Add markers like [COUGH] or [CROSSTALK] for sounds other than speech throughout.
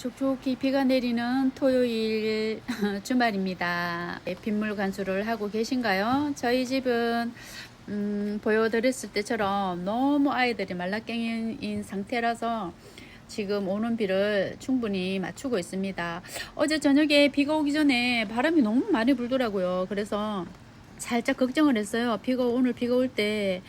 촉촉히 비가 내리는 토요일 [LAUGHS] 주말입니다. 네, 빗물 관수를 하고 계신가요? 저희 집은 음, 보여드렸을 때처럼 너무 아이들이 말라깽이인 상태라서 지금 오는 비를 충분히 맞추고 있습니다. 어제 저녁에 비가 오기 전에 바람이 너무 많이 불더라고요. 그래서 살짝 걱정을 했어요. 비가 오늘 비가 올때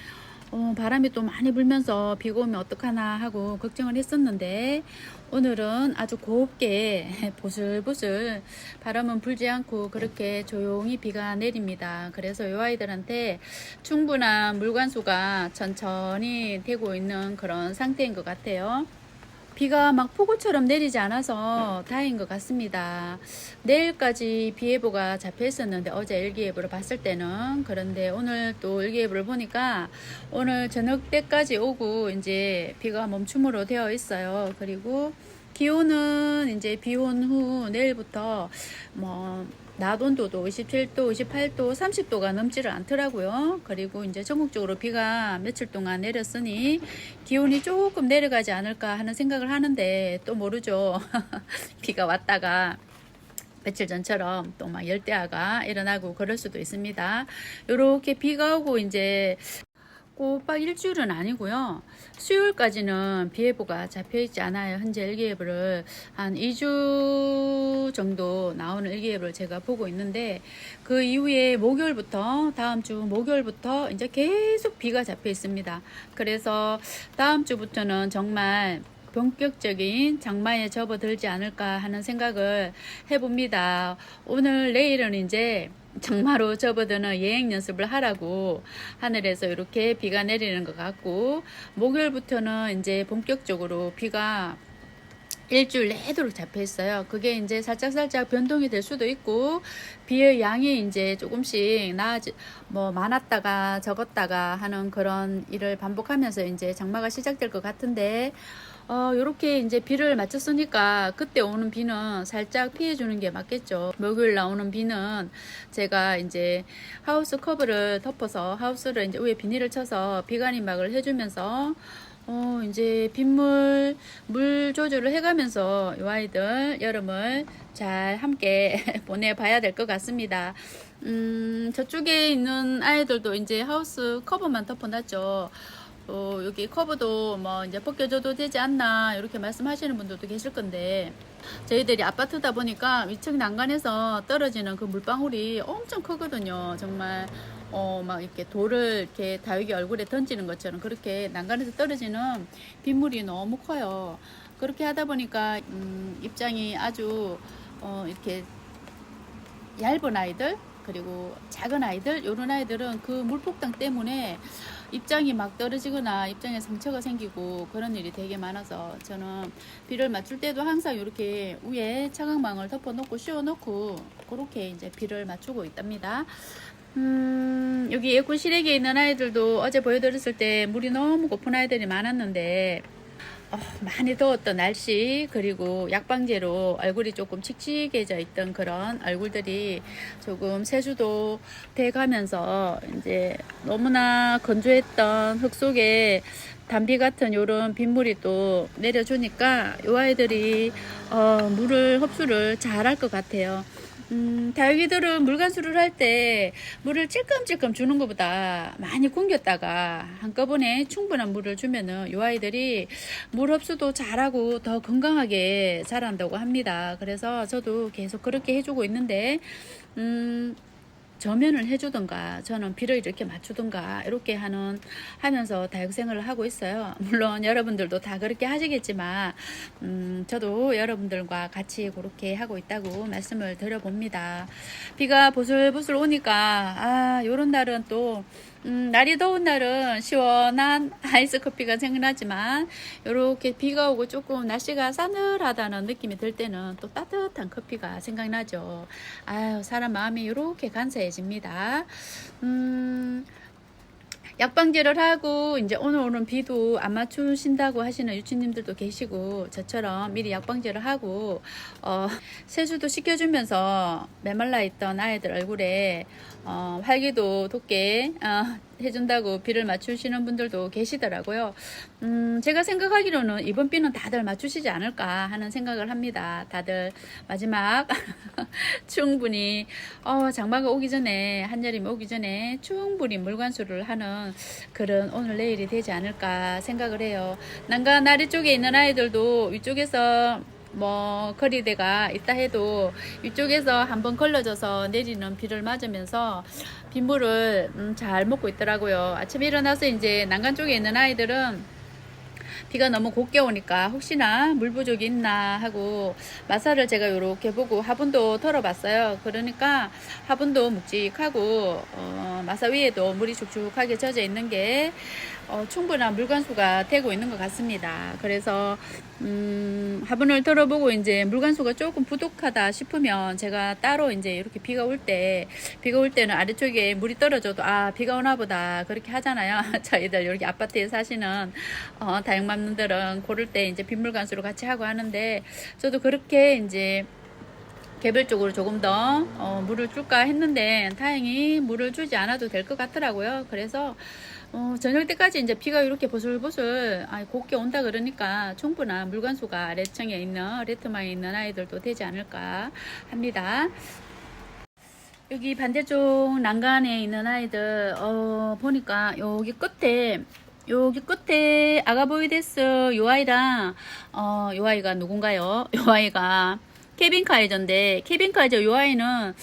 어, 바람이 또 많이 불면서 비가 오면 어떡하나 하고 걱정을 했었는데 오늘은 아주 곱게 [LAUGHS] 보슬보슬 바람은 불지 않고 그렇게 조용히 비가 내립니다. 그래서 이 아이들한테 충분한 물관수가 천천히 되고 있는 그런 상태인 것 같아요. 비가 막 폭우처럼 내리지 않아서 다행인 것 같습니다. 내일까지 비 예보가 잡혀 있었는데 어제 일기예보를 봤을 때는 그런데 오늘 또 일기예보를 보니까 오늘 저녁 때까지 오고 이제 비가 멈춤으로 되어 있어요. 그리고 기온은 이제 비 온 후 내일부터 뭐 낮 온도도 27도, 28도, 30도가 넘지를 않더라고요. 그리고 이제 전국적으로 비가 며칠 동안 내렸으니 기온이 조금 내려가지 않을까 하는 생각을 하는데 또 모르죠. [LAUGHS] 비가 왔다가 며칠 전처럼 또 막 열대야가 일어나고 그럴 수도 있습니다. 이렇게 비가 오고 이제 꼬박 일주일은 아니고요. 수요일까지는 비 예보가 잡혀 있지 않아요. 현재 일기예보를 한 2주 정도 나오는 일기예보를 제가 보고 있는데 그 이후에 목요일부터 다음 주 목요일부터 이제 계속 비가 잡혀 있습니다. 그래서 다음 주부터는 정말 본격적인 장마에 접어들지 않을까 하는 생각을 해봅니다. 오늘 내일은 이제 장마로 접어드는 여행 연습을 하라고 하늘에서 이렇게 비가 내리는 것 같고 목요일부터는 이제 본격적으로 비가 일주일 내도록 잡혀 있어요. 그게 이제 살짝살짝 변동이 될 수도 있고, 비의 양이 이제 조금씩 나아지, 뭐, 많았다가 적었다가 하는 그런 일을 반복하면서 이제 장마가 시작될 것 같은데, 어, 요렇게 이제 비를 맞췄으니까 그때 오는 비는 살짝 피해 주는 게 맞겠죠. 목요일 나오는 비는 제가 이제 하우스 커브를 덮어서 하우스를 이제 위에 비닐을 쳐서 비간이막을 해주면서 어, 이제 빗물, 물 조절을 해가면서 이 아이들 여름을 잘 함께 [LAUGHS] 보내봐야 될 것 같습니다. 음, 저쪽에 있는 아이들도 이제 하우스 커버만 덮어놨죠. 어, 여기 커버도 뭐 이제 벗겨줘도 되지 않나 이렇게 말씀하시는 분들도 계실 건데 저희들이 아파트다 보니까 위층 난간에서 떨어지는 그 물방울이 엄청 크거든요. 정말 어, 막 이렇게 돌을 이렇게 다육이 얼굴에 던지는 것처럼 그렇게 난간에서 떨어지는 빗물이 너무 커요. 그렇게 하다 보니까 음, 입장이 아주 어, 이렇게 얇은 아이들 그리고 작은 아이들 요런 아이들은 그 물폭탄 때문에 입장이 막 떨어지거나 입장에 상처가 생기고 그런 일이 되게 많아서 저는 비를 맞출 때도 항상 이렇게 위에 차광망을 덮어 놓고 씌워 놓고 그렇게 이제 비를 맞추고 있답니다. 음, 여기 에어컨 실외기에 있는 아이들도 어제 보여드렸을 때 물이 너무 고픈 아이들이 많았는데 어, 많이 더웠던 날씨 그리고 약방제로 얼굴이 조금 칙칙해져 있던 그런 얼굴들이 조금 세수도 돼가면서 이제 너무나 건조했던 흙 속에 담비 같은 요런 빗물이 또 내려주니까 요 아이들이 어, 물을 흡수를 잘 할 것 같아요. 음, 다육이들은 물관수를 할 때 물을 찔끔찔끔 주는 것보다 많이 굶겼다가 한꺼번에 충분한 물을 주면은 요 아이들이 물 흡수도 잘하고 더 건강하게 자란다고 합니다. 그래서 저도 계속 그렇게 해주고 있는데, 음, 저면을 해주던가 저는 비를 이렇게 맞추던가 이렇게 하는 하면서 다육생활을 하고 있어요. [LAUGHS] 물론 여러분들도 다 그렇게 하시겠지만 음, 저도 여러분들과 같이 그렇게 하고 있다고 말씀을 드려봅니다. 비가 보슬보슬 오니까 아 요런 날은 또 음, 날이 더운 날은 시원한 [LAUGHS] 아이스 커피가 생각나지만 이렇게 비가 오고 조금 날씨가 싸늘하다는 느낌이 들 때는 또 따뜻한 커피가 생각나죠. 아유 사람 마음이 이렇게 간사해집니다. 음, 약방제를 하고 이제 오늘 오는 비도 안 맞추신다고 하시는 유치님들도 계시고 저처럼 미리 약방제를 하고 어, 세수도 시켜주면서 메말라 있던 아이들 얼굴에 어, 활기도 돋게 어, 해준다고 비를 맞추시는 분들도 계시더라고요. 음, 제가 생각하기로는 이번 비는 다들 맞추시지 않을까 하는 생각을 합니다. 다들 마지막 [LAUGHS] 충분히 어, 장마가 오기 전에 한여름이 오기 전에 충분히 물관수를 하는 그런 오늘 내일이 되지 않을까 생각을 해요. 난간 아래 쪽에 있는 아이들도 위쪽에서 뭐 거리대가 있다 해도 위쪽에서 한번 걸러져서 내리는 비를 맞으면서 빗물을 음, 잘 먹고 있더라고요. 아침에 일어나서 이제 난간 쪽에 있는 아이들은 비가 너무 곱게 오니까 혹시나 물 부족이 있나 하고 마사를 제가 이렇게 보고 화분도 털어봤어요. 그러니까 화분도 묵직하고 어, 마사 위에도 물이 축축하게 젖어 있는 게 어, 충분한 물관수가 되고 있는 것 같습니다. 그래서 음, 화분을 털어보고 이제 물관수가 조금 부족하다 싶으면 제가 따로 이제 이렇게 비가 올 때 비가 올 때는 아래쪽에 물이 떨어져도 아 비가 오나 보다 그렇게 하잖아요. [LAUGHS] 저희들 이렇게 아파트에 사시는 어, 다 육맘들은 고를 때 이제 빗물 관수를 같이 하고 하는데 저도 그렇게 이제 개별적으로 조금 더 어, 물을 줄까 했는데 다행히 물을 주지 않아도 될 것 같더라고요. 그래서 어, 저녁 때까지 이제 비가 이렇게 보슬보슬 아, 곱게 온다 그러니까 충분한 물관수가 아래층에 있는 레트마에 있는 아이들도 되지 않을까 합니다. 여기 반대쪽 난간에 있는 아이들 어, 보니까 여기 끝에 여기 끝에 아가보이데스 요 아이랑 어, 요 아이가 누군가요? [LAUGHS] 요 아이가 케빈 카이저인데 케빈 카이저 요 아이는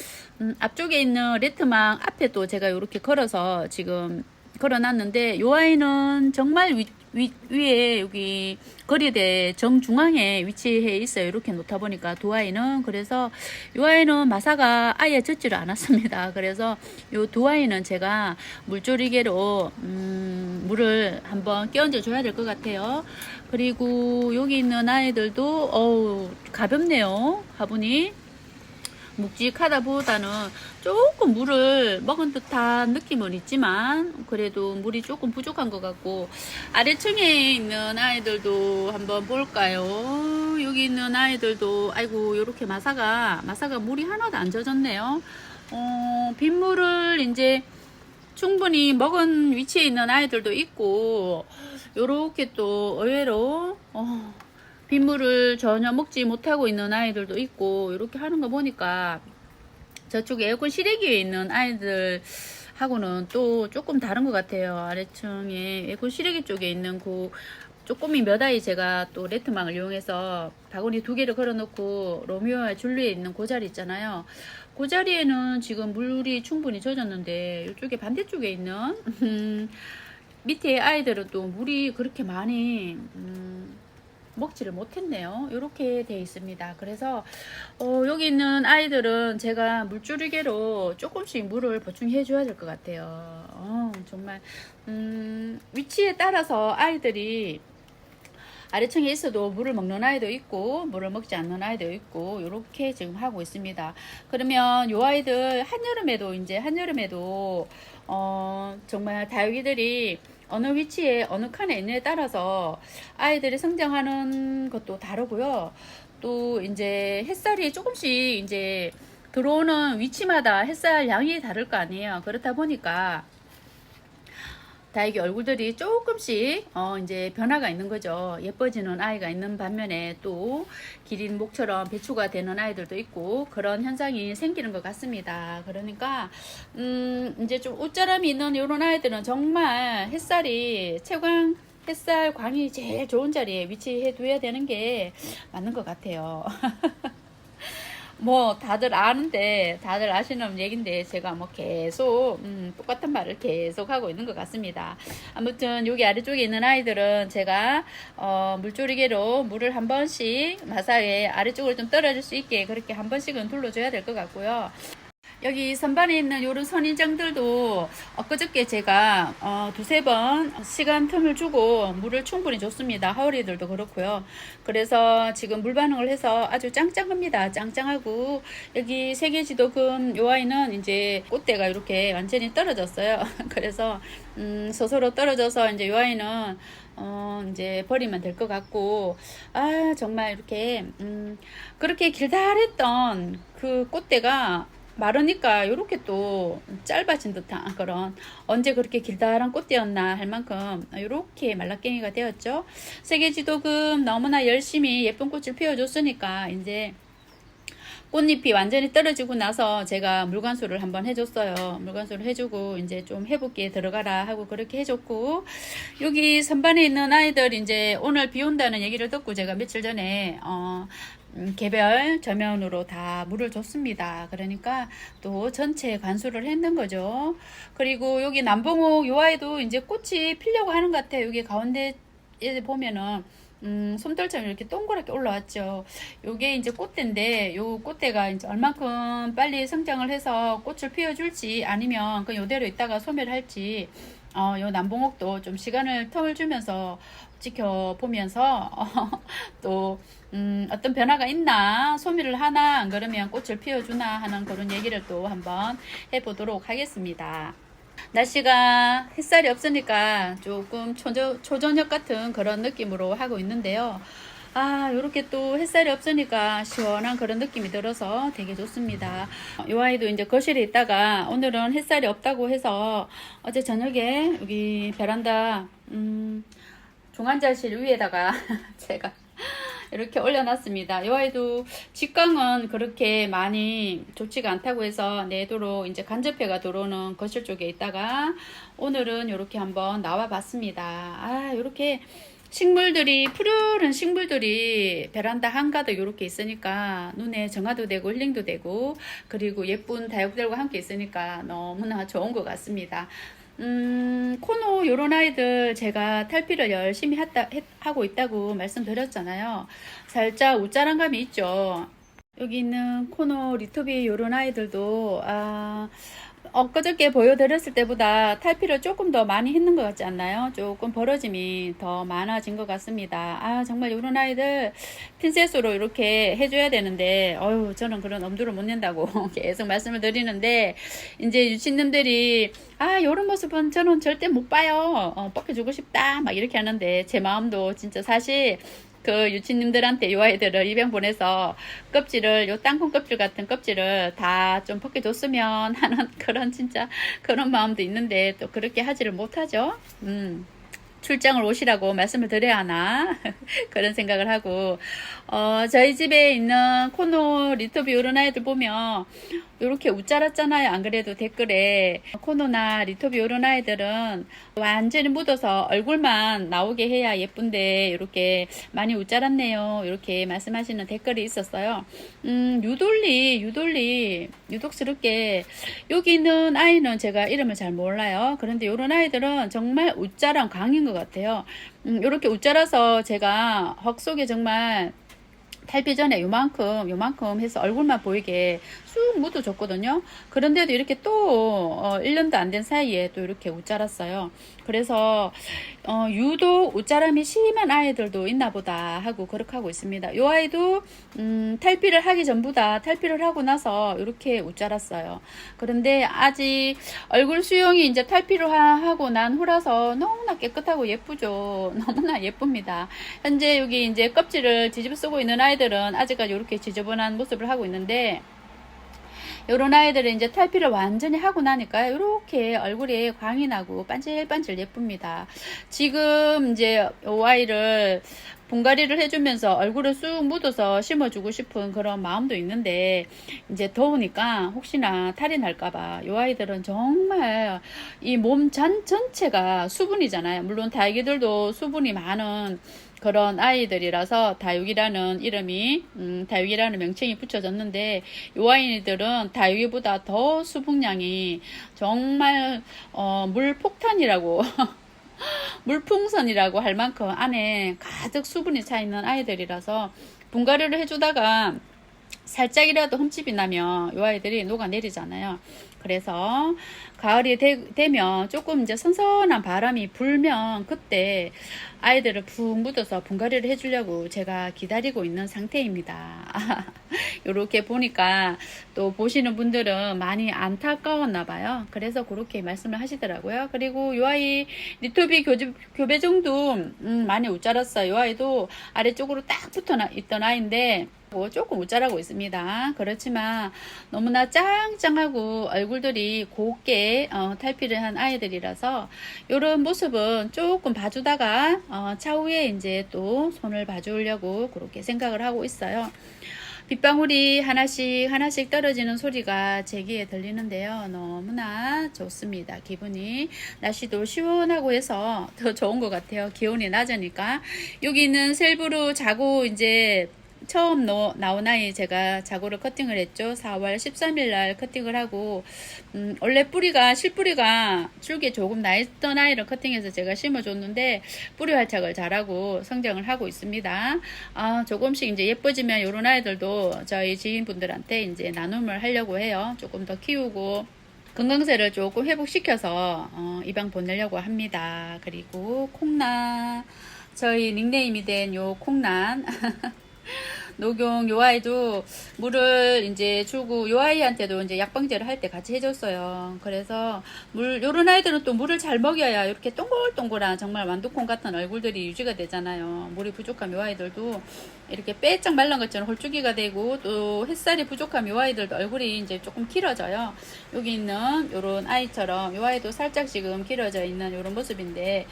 음, 앞쪽에 있는 레트망 앞에 또 제가 이렇게 걸어서 지금 걸어놨는데 요 아이는 정말 위, 위, 위에 여기 거리대 정중앙에 위치해 있어요. 이렇게 놓다 보니까 두 아이는 그래서 요 아이는 마사가 아예 젖지를 않았습니다. [LAUGHS] 그래서 요두 아이는 제가 물조리개로 음, 물을 한번 끼얹어 줘야 될 것 같아요. 그리고 여기 있는 아이들도 어우 가볍네요. 화분이 묵직하다 보다는 조금 물을 먹은 듯한 느낌은 있지만 그래도 물이 조금 부족한 것 같고 아래층에 있는 아이들도 한번 볼까요? 여기 있는 아이들도 아이고 이렇게 마사가 마사가 물이 하나도 안 젖었네요. 어, 빗물을 이제 충분히 먹은 위치에 있는 아이들도 있고 요렇게 또 의외로 어, 빗물을 전혀 먹지 못하고 있는 아이들도 있고 이렇게 하는 거 보니까 저쪽 에어컨 실외기에 있는 아이들 하고는 또 조금 다른 것 같아요. 아래층에 에어컨 실외기 쪽에 있는 그 조금이 몇 아이 제가 또 레트망을 이용해서 바구니 두 개를 걸어놓고 로미오와 줄리에 있는 그 자리 있잖아요. 그 자리에는 지금 물이 충분히 젖었는데 이쪽에 반대쪽에 있는 [LAUGHS] 밑에 아이들은 또 물이 그렇게 많이 음, 먹지를 못했네요. 이렇게 돼 있습니다. 그래서 어, 여기 있는 아이들은 제가 물줄이개로 조금씩 물을 보충해 줘야 될 것 같아요. 어, 정말 음, 위치에 따라서 아이들이 아래층에 있어도 물을 먹는 아이도 있고 물을 먹지 않는 아이도 있고 이렇게 지금 하고 있습니다. 그러면 요 아이들 한여름에도 이제 한여름에도 어 정말 다육이들이 어느 위치에 어느 칸에 있느냐에 따라서 아이들이 성장하는 것도 다르고요. 또 이제 햇살이 조금씩 이제 들어오는 위치마다 햇살 양이 다를 거 아니에요. 그렇다 보니까 다육이 얼굴들이 조금씩 어 이제 변화가 있는 거죠. 예뻐지는 아이가 있는 반면에 또 기린 목처럼 배추가 되는 아이들도 있고 그런 현상이 생기는 것 같습니다. 그러니까 음 이제 좀 옷자람이 있는 이런 아이들은 정말 햇살이 채광 햇살 광이 제일 좋은 자리에 위치해 둬야 되는 게 맞는 것 같아요. [LAUGHS] 뭐 다들 아는데 다들 아시는 얘긴데 제가 뭐 계속 음, 똑같은 말을 계속 하고 있는 것 같습니다. 아무튼 여기 아래쪽에 있는 아이들은 제가 어, 물조리개로 물을 한 번씩 마사에 아래쪽으로 좀 떨어질 수 있게 그렇게 한 번씩은 둘러줘야 될 것 같고요. 여기 선반에 있는 요런 선인장들도 엊그저께 제가 어, 두세 번 시간 틈을 주고 물을 충분히 줬습니다. 하울이들도 그렇고요. 그래서 지금 물 반응을 해서 아주 짱짱합니다. 짱짱하고 여기 세계지도금 요 아이는 이제 꽃대가 이렇게 완전히 떨어졌어요. [LAUGHS] 그래서 음, 스스로 떨어져서 이제 요 아이는 어, 이제 버리면 될 것 같고, 아, 정말 이렇게, 음, 그렇게 길다랬던 그 꽃대가 마르니까 이렇게 또 짧아진 듯한 그런 언제 그렇게 길다란 꽃대였나 할 만큼 이렇게 말라깽이가 되었죠. 세계지도금 너무나 열심히 예쁜 꽃을 피워줬으니까 이제 꽃잎이 완전히 떨어지고 나서 제가 물관수를 한번 해줬어요. 물관수를 해주고 이제 좀 회복기에 들어가라 하고 그렇게 해줬고 여기 선반에 있는 아이들 이제 오늘 비 온다는 얘기를 듣고 제가 며칠 전에 어 음, 개별 저면으로 다 물을 줬습니다. 그러니까 또 전체 관수를 했는 거죠. 그리고 여기 남봉옥 요 아이도 이제 꽃이 피려고 하는 것 같아요. 여기 가운데 에 보면은 음, 솜털처럼 이렇게 동그랗게 올라왔죠. 요게 이제 꽃대인데, 요 꽃대가 이제 얼만큼 빨리 성장을 해서 꽃을 피워줄지, 아니면 그 요대로 있다가 소멸할지, 어, 요 남봉옥도 좀 시간을 텀을 주면서 지켜보면서, 어, [LAUGHS] 또, 음, 어떤 변화가 있나, 소멸을 하나, 안 그러면 꽃을 피워주나 하는 그런 얘기를 또 한번 해보도록 하겠습니다. 날씨가 햇살이 없으니까 조금 초저, 초저녁 같은 그런 느낌으로 하고 있는데요. 아, 요렇게 또 햇살이 없으니까 시원한 그런 느낌이 들어서 되게 좋습니다. 요 아이도 이제 거실에 있다가 오늘은 햇살이 없다고 해서 어제 저녁에 여기 베란다, 음, 중환자실 위에다가 [LAUGHS] 제가 이렇게 올려놨습니다. 이 아이도 직광은 그렇게 많이 좋지가 않다고 해서 내도로 이제 간접해가 들어오는 거실 쪽에 있다가 오늘은 이렇게 한번 나와 봤습니다. 아, 이렇게 식물들이 푸르른 식물들이 베란다 한가득 이렇게 있으니까 눈에 정화도 되고 힐링도 되고 그리고 예쁜 다육들과 함께 있으니까 너무나 좋은 것 같습니다. 음, 코노 요런 아이들 제가 탈피를 열심히 했다, 했- 하고 있다고 말씀드렸잖아요. 살짝 우짜란 감이 있죠. 여기 있는 코노 리토비 요런 아이들도 아, 엊그저께 보여드렸을 때보다 탈피를 조금 더 많이 했는 것 같지 않나요? 조금 벌어짐이 더 많아진 것 같습니다. 아 정말 요런 아이들 핀셋으로 이렇게 해줘야 되는데 어유 저는 그런 엄두를 못 낸다고 [LAUGHS] 계속 말씀을 드리는데 이제 유치님들이 아 요런 모습은 저는 절대 못 봐요. 어, 벗겨주고 싶다 막 이렇게 하는데 제 마음도 진짜 사실 그 유치님들한테 요 아이들을 입양 보내서 껍질을 요 땅콩 껍질 같은 껍질을 다 좀 벗겨줬으면 하는 [LAUGHS] 그런 진짜 그런 마음도 있는데 또 그렇게 하지를 못하죠. 음. 출장을 오시라고 말씀을 드려야 하나 [LAUGHS] 그런 생각을 하고 어 저희 집에 있는 코노 리토비 이런 아이들 보면 이렇게 웃자랐잖아요. 안 그래도 댓글에. 코노나 리토비 이런 아이들은 완전히 묻어서 얼굴만 나오게 해야 예쁜데 이렇게 많이 웃자랐네요. 이렇게 말씀하시는 댓글이 있었어요. 음 유돌리 유돌리 유독스럽게. 여기 있는 아이는 제가 이름을 잘 몰라요. 그런데 이런 아이들은 정말 웃자란 광인 것 같아요. 음, 이렇게 웃자라서 제가 헉 속에 정말 탈피 전에 요만큼 요만큼 해서 얼굴만 보이게 쑥 묻어줬거든요. 그런데도 이렇게 또 어, 1년도 안 된 사이에 또 이렇게 웃자랐어요. 그래서 어, 유독 웃자람이 심한 아이들도 있나 보다 하고 그렇게 하고 있습니다. 요 아이도 음, 탈피를 하기 전보다 탈피를 하고 나서 이렇게 웃자랐어요. 그런데 아직 얼굴 수영이 이제 탈피를 하- 하고 난 후라서 너무나 깨끗하고 예쁘죠. [LAUGHS] 너무나 예쁩니다. 현재 여기 이제 껍질을 뒤집어 쓰고 있는 아이들은 아직까지 이렇게 지저분한 모습을 하고 있는데 요런 아이들은 이제 탈피를 완전히 하고 나니까 이렇게 얼굴에 광이 나고 반질반질 예쁩니다. 지금 이제 요 아이를 분갈이를 해주면서 얼굴을 쑥 묻어서 심어주고 싶은 그런 마음도 있는데 이제 더우니까 혹시나 탈이 날까봐 요 아이들은 정말 이몸전 전체가 수분이잖아요. 물론 다육이들도 수분이 많은 그런 아이들이라서 다육이라는 이름이 음, 다육이라는 명칭이 붙여졌는데 요 아이들은 다육이보다 더 수분량이 정말 어, 물폭탄이라고 [LAUGHS] 물풍선이라고 할 만큼 안에 가득 수분이 차 있는 아이들이라서 분갈이를 해주다가 살짝이라도 흠집이 나면 이 아이들이 녹아내리잖아요. 그래서 가을이 되, 면 조금 이제 선선한 바람이 불면 그때 아이들을 푹 묻어서 분갈이를 해주려고 제가 기다리고 있는 상태입니다. [LAUGHS] 이렇게 보니까 또 보시는 분들은 많이 안타까웠나 봐요. 그래서 그렇게 말씀을 하시더라고요. 그리고 이 아이 교배, 교배정도 음, 많이 웃자랐어요. 이 아이도 아래쪽으로 딱 붙어 있던 아이인데 뭐 조금 우짜라고 있습니다. 그렇지만 너무나 짱짱하고 얼굴들이 곱게 어, 탈피를 한 아이들이라서 이런 모습은 조금 봐주다가 어, 차후에 이제 또 손을 봐주려고 그렇게 생각을 하고 있어요. 빗방울이 하나씩 하나씩 떨어지는 소리가 제 귀에 들리는데요. 너무나 좋습니다. 기분이 날씨도 시원하고 해서 더 좋은 것 같아요. 기온이 낮으니까 여기는 셀브로 자고 이제 처음 노, 나온 아이 제가 자고를 커팅을 했죠. 4월 13일 날 커팅을 하고 음, 원래 뿌리가 실뿌리가 줄기 조금 나 있던 아이를 커팅해서 제가 심어줬는데 뿌리 활착을 잘하고 성장을 하고 있습니다. 아, 조금씩 이제 예뻐지면 이런 아이들도 저희 지인분들한테 이제 나눔을 하려고 해요. 조금 더 키우고 건강세를 조금 회복시켜서 어, 입양 보내려고 합니다. 그리고 콩난 저희 닉네임이 된 요 콩난 [LAUGHS] [LAUGHS] 녹용 요 아이도 물을 이제 주고 요 아이한테도 이제 약방제를 할 때 같이 해줬어요. 그래서 물 요런 아이들은 또 물을 잘 먹여야 이렇게 동글동글한 정말 완두콩 같은 얼굴들이 유지가 되잖아요. 물이 부족한 요 아이들도 이렇게 빼짝 말른 것처럼 홀쭉이가 되고 또 햇살이 부족한 요 아이들도 얼굴이 이제 조금 길어져요. 여기 있는 요런 아이처럼 요 아이도 살짝 지금 길어져 있는 요런 모습인데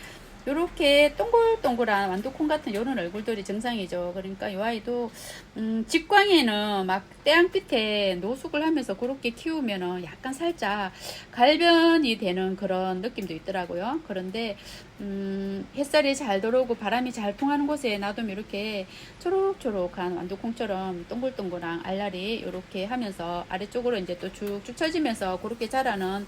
요렇게 동글동글한 완두콩 같은 요런 얼굴들이 정상이죠. 그러니까 요 아이도 음, 직광에는 막 태양빛에 노숙을 하면서 그렇게 키우면은 약간 살짝 갈변이 되는 그런 느낌도 있더라고요. 그런데 음, 햇살이 잘 들어오고 바람이 잘 통하는 곳에 놔두면 이렇게 초록초록한 완두콩처럼 동글동글한 알알이 이렇게 하면서 아래쪽으로 이제 또 쭉쭉 처지면서 그렇게 자라는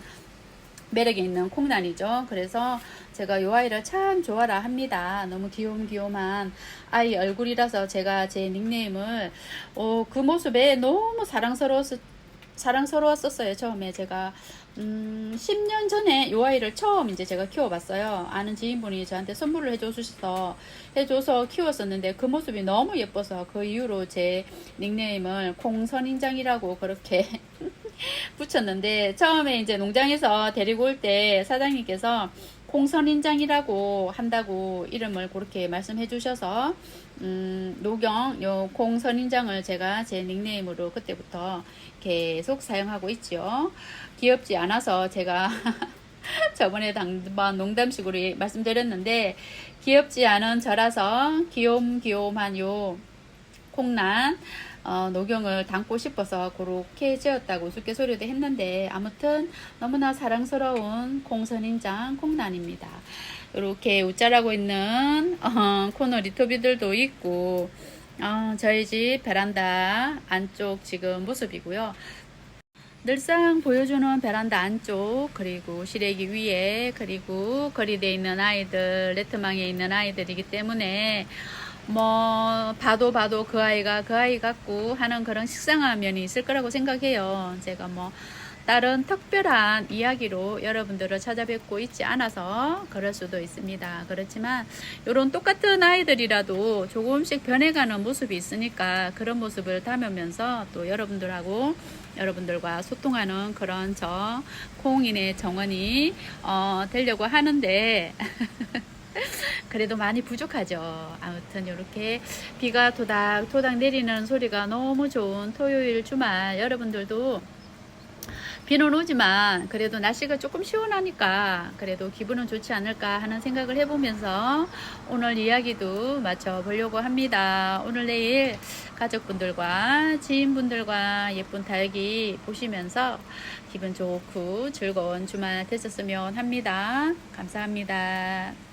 매력이 있는 콩란이죠. 그래서 제가 이 아이를 참 좋아라 합니다. 너무 귀염귀염한 아이 얼굴이라서 제가 제 닉네임을 어, 그 모습에 너무 사랑스러웠 사랑스러웠었어요. 처음에 제가 음, 10년 전에 이 아이를 처음 이제 제가 키워봤어요. 아는 지인분이 저한테 선물을 해줘서 해줘서 키웠었는데 그 모습이 너무 예뻐서 그 이후로 제 닉네임을 콩선인장이라고 그렇게 [LAUGHS] [LAUGHS] 붙였는데 처음에 이제 농장에서 데리고 올 때 사장님께서 콩선인장이라고 한다고 이름을 그렇게 말씀해 주셔서 음, 노경 요 콩선인장을 제가 제 닉네임으로 그때부터 계속 사용하고 있죠. 귀엽지 않아서 제가 [LAUGHS] 저번에 당번 농담식으로 말씀드렸는데 귀엽지 않은 저라서 귀염귀염한 요 콩란 어, 녹용을 담고 싶어서 그렇게 지었다고 우스갯소리도 했는데 아무튼 너무나 사랑스러운 공선인장 콩란입니다. 이렇게 웃자라고 있는 어, 코너 리토비들도 있고 어, 저희 집 베란다 안쪽 지금 모습이고요. 늘상 보여주는 베란다 안쪽 그리고 시래기 위에 그리고 거리대에 있는 아이들 레트망에 있는 아이들이기 때문에 뭐 봐도 봐도 그 아이가 그 아이 같고 하는 그런 식상한 면이 있을 거라고 생각해요. 제가 뭐 다른 특별한 이야기로 여러분들을 찾아뵙고 있지 않아서 그럴 수도 있습니다. 그렇지만 이런 똑같은 아이들이라도 조금씩 변해가는 모습이 있으니까 그런 모습을 담으면서 또 여러분들하고 여러분들과 소통하는 그런 저 콩인의 정원이 어, 되려고 하는데 [LAUGHS] 그래도 많이 부족하죠. 아무튼 이렇게 비가 토닥토닥 내리는 소리가 너무 좋은 토요일 주말 여러분들도 비는 오지만 그래도 날씨가 조금 시원하니까 그래도 기분은 좋지 않을까 하는 생각을 해보면서 오늘 이야기도 마쳐보려고 합니다. 오늘 내일 가족분들과 지인분들과 예쁜 달기 보시면서 기분 좋고 즐거운 주말 되셨으면 합니다. 감사합니다.